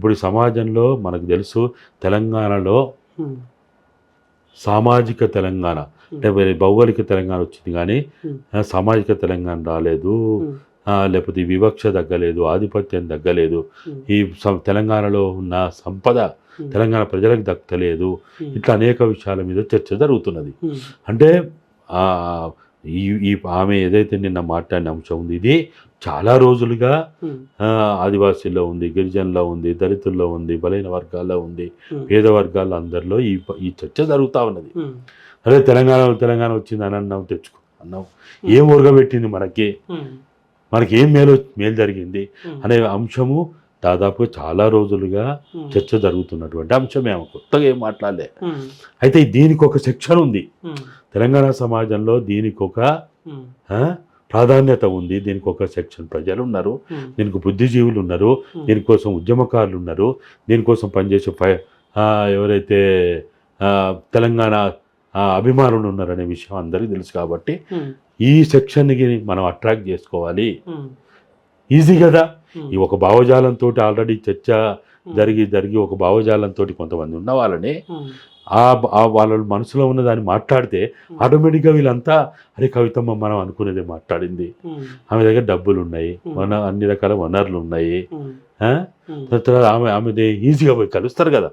ఇప్పుడు సమాజంలో మనకు తెలుసు తెలంగాణలో సామాజిక తెలంగాణ అంటే భౌగోళిక తెలంగాణ వచ్చింది కానీ సామాజిక తెలంగాణ రాలేదు. లేకపోతే వివక్ష తగ్గలేదు ఆధిపత్యం తగ్గలేదు. ఈ తెలంగాణలో ఉన్న సంపద తెలంగాణ ప్రజలకు దక్కలేదు. ఇట్లా అనేక విషయాల మీద చర్చ జరుగుతున్నది. అంటే ఈ ఈ ఆమె ఏదైతే నిన్న మాట్లాడిన అంశం ఉంది ఇది చాలా రోజులుగా ఆదివాసీల్లో ఉంది గిరిజనుల్లో ఉంది దళితుల్లో ఉంది బలైన వర్గాల్లో ఉంది పేద వర్గాల్లో అందరిలో ఈ ఈ చర్చ జరుగుతూ ఉన్నది. అదే తెలంగాణ తెలంగాణ వచ్చింది అని అన్నావు తెచ్చుకో అన్నావు. ఏం ఉరగబెట్టింది మనకి? మనకి ఏం మేలు మేలు జరిగింది అనే అంశము దాదాపుగా చాలా రోజులుగా చర్చ జరుగుతున్నటువంటి అంశమే ఆమె కొత్తగా ఏం మాట్లాడలే. అయితే దీనికి ఒక సెక్షన్ ఉంది. తెలంగాణ సమాజంలో దీనికి ఒక ప్రాధాన్యత ఉంది. దీనికి ఒక సెక్షన్ ప్రజలు ఉన్నారు. దీనికి బుద్ధిజీవులు ఉన్నారు. దీనికోసం ఉద్యమకారులు ఉన్నారు. దీనికోసం పనిచేసే ఎవరైతే తెలంగాణ అభిమానులు ఉన్నారనే విషయం అందరికీ తెలుసు కాబట్టి ఈ సెక్షన్కి మనం అట్రాక్ట్ చేసుకోవాలి. ఈజీ కదా? ఈ ఒక భావజాలంతో ఆల్రెడీ చర్చ జరిగి జరిగి ఒక భావజాలంతో కొంతమంది ఉన్న వాళ్ళని ఆ వాళ్ళ మనసులో ఉన్న దాన్ని మాట్లాడితే ఆటోమేటిక్గా వీళ్ళంతా అరే కవితమ్మ మనం అనుకునేదే మాట్లాడింది. ఆమె దగ్గర డబ్బులు ఉన్నాయి వన అన్ని రకాల వనరులు ఉన్నాయి. తర్వాత ఆమె ఆమెది ఈజీగా పోయి కలుస్తారు కదా.